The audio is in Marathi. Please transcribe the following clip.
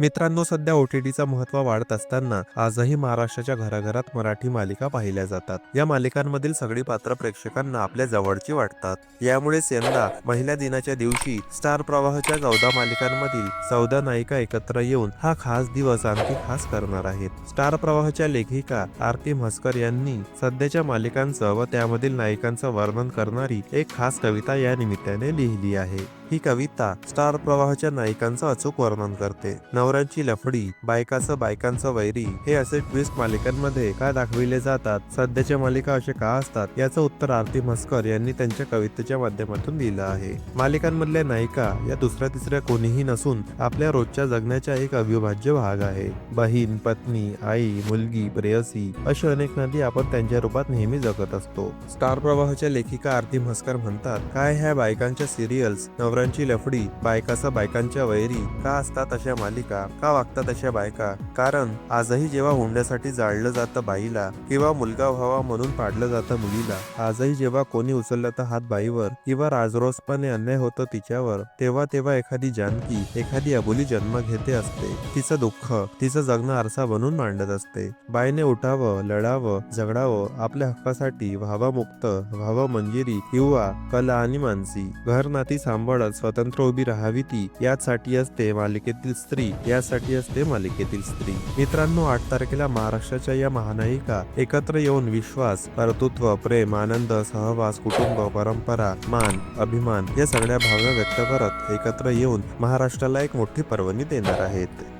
मित्रांनो सध्या ओटीटीचा महत्त्व वाढत असताना आजही महाराष्ट्राच्या घराघरात मराठी मालिका पाहिल्या जातात. या मालिकांमधील सगळी पात्र प्रेक्षकांना आपल्या जवळची वाटतात. यामुळेच यंदा महिला दिनाच्या दिवशी स्टार प्रवाहच्या चौदा मालिकांमधील चौदा नायिका एकत्र येऊन हा खास दिवस आणखी खास करणार आहेत. स्टार प्रवाहच्या लेखिका आरती म्हस्कर यांनी सध्याच्या मालिकांचं व त्यामधील नायिकांचं वर्णन करणारी एक खास कविता या निमित्ताने लिहिली आहे. ही कविता स्टार प्रवाहाच्या नायिकांचं अचूक वर्णन करते. नवऱ्यांची लफडी बायकाचं बायकांचं वैरी हे असे ट्विस्ट मालिकांमध्ये का दाखविले जातात? सध्याच्या मालिका असे का असतात? याचं उत्तर आरती म्हस्कर यांनी त्यांच्या कवितेच्या माध्यमातून दिलं आहे. मालिकांमधल्या नायिका या दुसऱ्या तिसऱ्या कोणीही नसून आपल्या रोजच्या जगण्याचा एक अविभाज्य भाग आहे. बहीण पत्नी आई मुलगी प्रेयसी अशी अनेक नदी आपण त्यांच्या रूपात नेहमी जगत असतो. स्टार प्रवाहाच्या लेखिका आरती म्हस्कर म्हणतात काय ह्या बायकांच्या सिरियल्स नवऱ्यांची लफडी बायकाचा बायकांच्या वैरी का असतात अशा मालिका का वागतात अशा बायका? कारण आजही जेव्हा हुंड्यासाठी जाळलं जातं बाईला किंवा मुलगा व्हावा म्हणून पाडलं जातं मुलीला आजही जेव्हा कोणी उचललं तर हात बाईवर किंवा राजरोसपणे अन्याय होतो तिच्यावर तेव्हा तेव्हा एखादी जानकी एखादी अबोली जन्म घेते असते. तिचं दुःख तिचं जगणं आरसा बनून मांडत असते. बाईने उठावं लढावं झगडावं आपल्या हक्कासाठी व्हावा मुक्त व्हावं मंजिरी किंवा कला आणि मानसी. घर नाती सांभाळत स्वतंत्र उभी राहावी ती. यासाठी असते मालिकेतील स्त्री. यासाठी असते मालिकेतील स्त्री. मित्रांनो आठ तारखेला महाराष्ट्राच्या या महानायिका एकत्र येऊन विश्वास कर्तृत्व प्रेम आनंद सहवास कुटुंब परंपरा मान अभिमान या सगळ्या भावना व्यक्त करत एकत्र येऊन महाराष्ट्राला एक मोठी पर्वणी देणार आहेत.